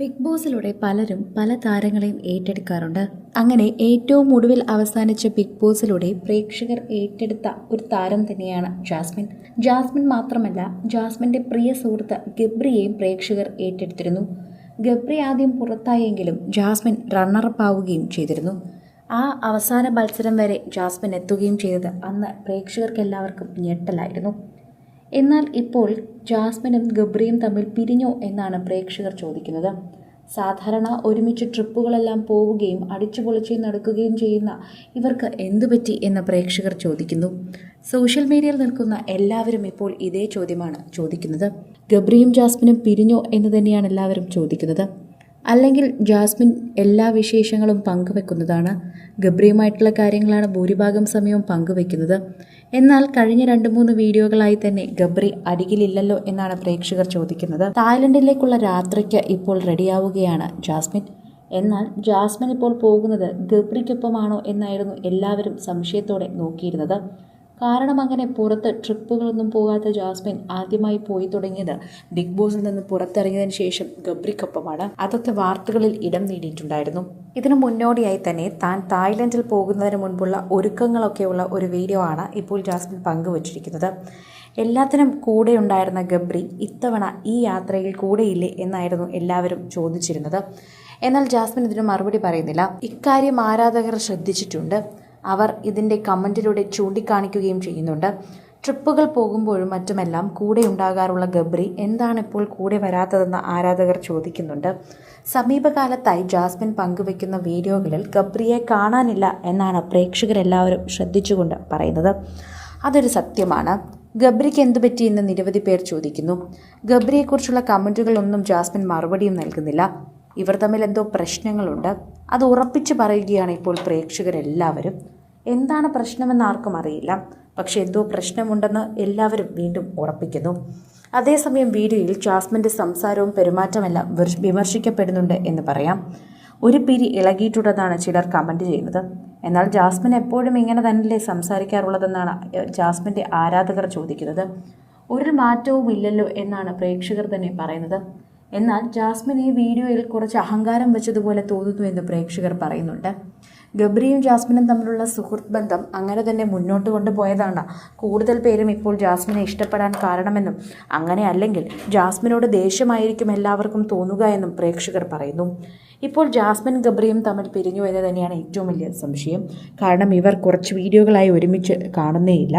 Big ബോസിലൂടെ പലരും പല താരങ്ങളെയും ഏറ്റെടുക്കാറുണ്ട്. അങ്ങനെ ഏറ്റവും ഒടുവിൽ അവസാനിച്ച ബിഗ് ബോസിലൂടെ പ്രേക്ഷകർ ഏറ്റെടുത്ത ഒരു താരം തന്നെയാണ് ജാസ്മിൻ. ജാസ്മിൻ മാത്രമല്ല ജാസ്മിന്റെ പ്രിയ സുഹൃത്ത് ഗബ്രിയെയും പ്രേക്ഷകർ ഏറ്റെടുത്തിരുന്നു. ഗബ്രി ആദ്യം പുറത്തായെങ്കിലും ജാസ്മിൻ റണ്ണറപ്പ് ആവുകയും ചെയ്തിരുന്നു. ആ അവസാന മത്സരം വരെ ജാസ്മിൻ എത്തുകയും ചെയ്തത് അന്ന് പ്രേക്ഷകർക്കെല്ലാവർക്കും ഞെട്ടലായിരുന്നു. എന്നാൽ ഇപ്പോൾ ജാസ്മിനും ഗബ്രിയും തമ്മിൽ പിരിഞ്ഞോ എന്നാണ് പ്രേക്ഷകർ ചോദിക്കുന്നത്. സാധാരണ ഒരുമിച്ച് ട്രിപ്പുകളെല്ലാം പോവുകയും അടിച്ചുപൊളിച്ച് നടക്കുകയും ചെയ്യുന്ന ഇവർക്ക് എന്തുപറ്റി എന്ന് പ്രേക്ഷകർ ചോദിക്കുന്നു. സോഷ്യൽ മീഡിയയിൽ നിൽക്കുന്ന എല്ലാവരും ഇപ്പോൾ ഇതേ ചോദ്യമാണ് ചോദിക്കുന്നത്. ഗബ്രിയും ജാസ്മിനും പിരിഞ്ഞോ എന്ന് തന്നെയാണ് എല്ലാവരും ചോദിക്കുന്നത്. അല്ലെങ്കിൽ ജാസ്മിൻ എല്ലാ വിശേഷങ്ങളും പങ്കുവെക്കുന്നതാണ്. ഗബ്രിയുമായിട്ടുള്ള കാര്യങ്ങളാണ് ഭൂരിഭാഗം സമയവും പങ്കുവെക്കുന്നത്. എന്നാൽ കഴിഞ്ഞ രണ്ട് മൂന്ന് വീഡിയോകളായി തന്നെ ഗബ്രി അരികിലില്ലല്ലോ എന്നാണ് പ്രേക്ഷകർ ചോദിക്കുന്നത്. തായ്ലൻഡിലേക്കുള്ള രാത്രിക്ക് ഇപ്പോൾ റെഡിയാവുകയാണ് ജാസ്മിൻ. എന്നാൽ ജാസ്മിൻ ഇപ്പോൾ പോകുന്നത് ഗബ്രിക്കൊപ്പമാണോ എന്നായിരുന്നു എല്ലാവരും സംശയത്തോടെ നോക്കിയിരുന്നത്. കാരണം അങ്ങനെ പുറത്ത് ട്രിപ്പുകളൊന്നും പോകാത്ത ജാസ്മിൻ ആദ്യമായി പോയി തുടങ്ങിയത്. ബിഗ് ബോസിൽ നിന്ന് പുറത്തിറങ്ങിയതിന് ശേഷം ഗബ്രിക്കൊപ്പമാണ്. അതൊക്കെ വാർത്തകളിൽ ഇടം നേടിയിട്ടുണ്ടായിരുന്നു. ഇതിനു മുന്നോടിയായി തന്നെ താൻ തായ്ലൻഡിൽ പോകുന്നതിന് മുൻപുള്ള ഒരുക്കങ്ങളൊക്കെയുള്ള ഒരു വീഡിയോ ആണ് ഇപ്പോൾ ജാസ്മിൻ പങ്കുവച്ചിരിക്കുന്നത്. എല്ലാത്തിനും കൂടെ ഉണ്ടായിരുന്ന ഗബ്രി ഇത്തവണ ഈ യാത്രയിൽ കൂടെയില്ലേ എന്നായിരുന്നു എല്ലാവരും ചോദിച്ചിരുന്നത്. എന്നാൽ ജാസ്മിൻ ഇതിന് മറുപടി പറയുന്നില്ല. ഇക്കാര്യം ആരാധകർ ശ്രദ്ധിച്ചിട്ടുണ്ട്. അവർ ഇതിന്റെ കമന്റിലൂടെ ചൂണ്ടിക്കാണിക്കുകയും ചെയ്യുന്നുണ്ട്. ട്രിപ്പുകൾ പോകുമ്പോഴും മറ്റുമെല്ലാം കൂടെ ഉണ്ടാകാറുള്ള ഗബ്രി എന്താണ് ഇപ്പോൾ കൂടെ വരാത്തതെന്ന് ആരാധകർ ചോദിക്കുന്നുണ്ട്. സമീപകാലത്തായി ജാസ്മിൻ പങ്കുവെക്കുന്ന വീഡിയോകളിൽ ഗബ്രിയെ കാണാനില്ല എന്നാണ് പ്രേക്ഷകരെല്ലാവരും ശ്രദ്ധിച്ചുകൊണ്ട് പറയുന്നത്. അതൊരു സത്യമാണ്. ഗബ്രിക്ക് എന്തു പറ്റിയെന്ന് നിരവധി പേർ ചോദിക്കുന്നു. ഗബ്രിയെക്കുറിച്ചുള്ള കമന്റുകളൊന്നും ജാസ്മിൻ മറുപടിയും നൽകുന്നില്ല. ഇവർ തമ്മിൽ എന്തോ പ്രശ്നങ്ങളുണ്ട്. അത് ഉറപ്പിച്ചു പറയുകയാണ് ഇപ്പോൾ പ്രേക്ഷകരെല്ലാവരും. എന്താണ് പ്രശ്നമെന്ന് ആർക്കും അറിയില്ല. പക്ഷെ എന്തോ പ്രശ്നമുണ്ടെന്ന് എല്ലാവരും വീണ്ടും ഉറപ്പിക്കുന്നു. അതേസമയം വീഡിയോയിൽ ജാസ്മിന്റെ സംസാരവും പെരുമാറ്റമെല്ലാം വിമർശ- വിമർശിക്കപ്പെടുന്നുണ്ട് എന്ന് പറയാം. ഒരു പിരി ഇളകിയിട്ടുണ്ടെന്നാണ് ചിലർ കമന്റ് ചെയ്യുന്നത്. എന്നാൽ ജാസ്മിൻ എപ്പോഴും ഇങ്ങനെ തന്നെയല്ലേ സംസാരിക്കാറുള്ളതെന്നാണ് ജാസ്മിന്റെ ആരാധകർ ചോദിക്കുന്നത്. ഒരു മാറ്റവും ഇല്ലല്ലോ എന്നാണ് പ്രേക്ഷകർ തന്നെ പറയുന്നത്. എന്നാൽ ജാസ്മിൻ ഈ വീഡിയോയിൽ കുറച്ച് അഹങ്കാരം വെച്ചതുപോലെ തോന്നുന്നു എന്ന് പ്രേക്ഷകർ പറയുന്നുണ്ട്. ഗബ്രിയും ജാസ്മിനും തമ്മിലുള്ള സുഹൃത്ത് ബന്ധം അങ്ങനെ തന്നെ മുന്നോട്ട് കൊണ്ടുപോയതാണ്. കൂടുതൽ പേരും ഇപ്പോൾ ജാസ്മിനെ ഇഷ്ടപ്പെടാൻ കാരണമെന്നും അങ്ങനെ അല്ലെങ്കിൽ ജാസ്മിനോട് ദേഷ്യമായിരിക്കും എല്ലാവർക്കും തോന്നുക എന്നും പ്രേക്ഷകർ പറയുന്നു. ഇപ്പോൾ ജാസ്മിൻ ഗബ്രിയും തമ്മിൽ പിരിഞ്ഞു എന്ന് തന്നെയാണ് ഏറ്റവും വലിയ സംശയം. കാരണം ഇവർ കുറച്ച് വീഡിയോകളായി ഒരുമിച്ച് കാണുന്നേയില്ല.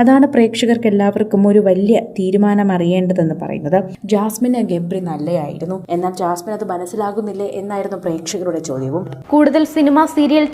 അതാണ് പ്രേക്ഷകർക്ക് എല്ലാവർക്കും ഒരു വലിയ തീരുമാനം അറിയേണ്ടതെന്ന് പറയുന്നത്. ജാസ്മിന് ഗബ്രി നല്ലയായിരുന്നു. എന്നാൽ ജാസ്മിൻ അത് മനസ്സിലാകുന്നില്ലേ എന്നായിരുന്നു പ്രേക്ഷകരുടെ ചോദ്യവും. കൂടുതൽ സിനിമ സീരിയൽ